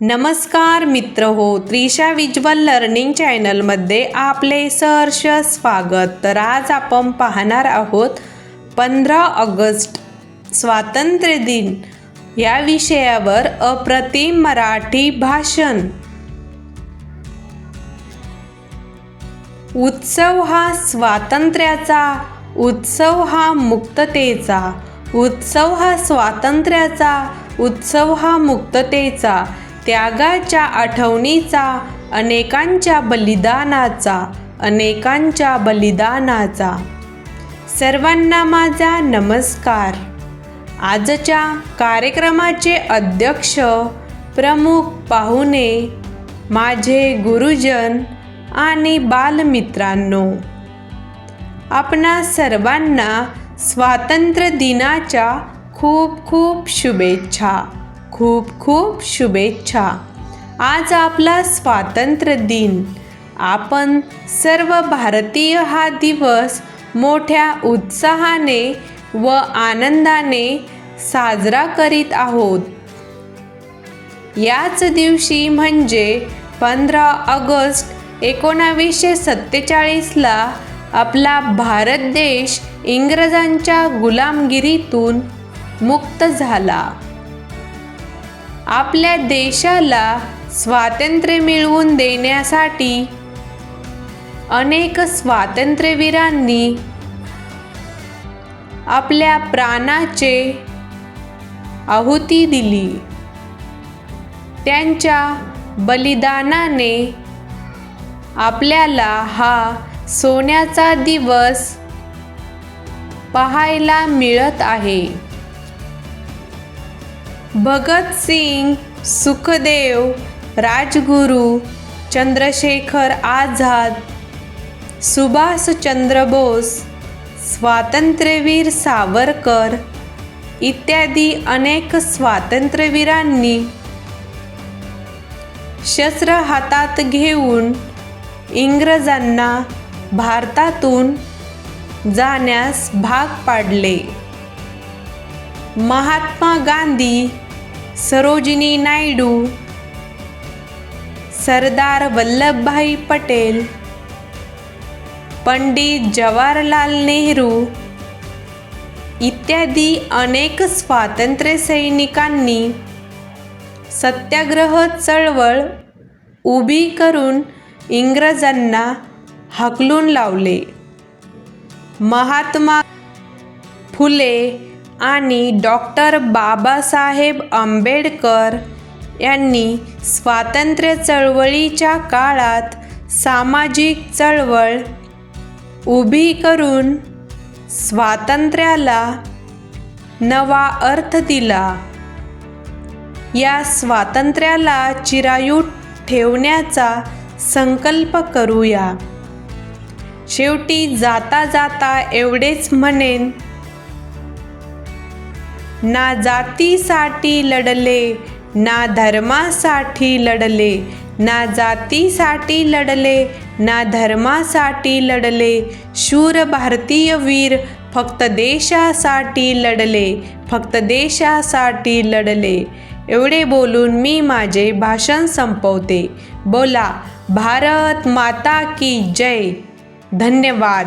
नमस्कार मित्र हो त्रिशा विज्वल लर्निंग चॅनलमध्ये आपले सहर्ष स्वागत. तर आज आपण पाहणार आहोत पंधरा ऑगस्ट स्वातंत्र्य दिन. या विषयावर अप्रतिम मराठी भाषण. उत्सव हा स्वातंत्र्याचा उत्सव हा मुक्ततेचा उत्सव हा स्वातंत्र्याचा उत्सव हा मुक्ततेचा. त्यागाच्या आठवणीचा अनेकांच्या बलिदानाचा अनेकांच्या बलिदानाचा. सर्वांना माझा नमस्कार. आजच्या कार्यक्रमाचे अध्यक्ष प्रमुख पाहुणे माझे गुरुजन आणि बालमित्रांनो आपणा सर्वांना स्वातंत्र्य दिनाच्या खूप खूप शुभेच्छा. खूप खूप शुभेच्छा. आज आपला स्वातंत्र्य दिन. आपण सर्व भारतीय हा दिवस मोठ्या उत्साहाने व आनंदाने साजरा करीत आहोत. याच दिवशी म्हणजे पंधरा ऑगस्ट एकोणावीसशे सत्तेचाळीसला आपला भारत देश इंग्रजांच्या गुलामगिरीतून मुक्त झाला. आपल्या देशाला स्वातंत्र्य मिळवून देण्यासाठी अनेक स्वातंत्र्यवीरांनी आपल्या प्राणाचे आहुती दिली. त्यांच्या बलिदानाने आपल्याला हा सोन्याचा दिवस पाहायला मिळत आहे. भगत सिंग सुखदेव राजगुरू चंद्रशेखर आझाद सुभाषचंद्र बोस स्वातंत्र्यवीर सावरकर इत्यादी अनेक स्वातंत्र्यवीरांनी शस्त्र हातात घेऊन इंग्रजांना भारतातून जाण्यास भाग पाडले. महात्मा गांधी सरोजिनी नायडू सरदार वल्लभभाई पटेल पंडित जवाहरलाल नेहरू इत्यादी अनेक स्वातंत्र्य सैनिकांनी सत्याग्रह चळवळ उभी करून इंग्रजांना हकलून लावले. महात्मा फुले आणि डॉक्टर बाबासाहेब आंबेडकर यांनी स्वातंत्र्य चळवळीच्या काळात सामाजिक चळवळ उभी करून स्वातंत्र्याला नवा अर्थ दिला. या स्वातंत्र्याला चिरायू ठेवण्याचा संकल्प करूया. शेवटी जाता जाता एवढेच म्हणेन ना जातीसाठी लढले ना धर्मासाठी लढले ना जातीसाठी लढले ना धर्मासाठी लढले. शूर भारतीय वीर फक्त देशासाठी लढले फक्त देशासाठी लढले. एवढे बोलून मी माझे भाषण संपवते. बोला भारत माता की जय. धन्यवाद.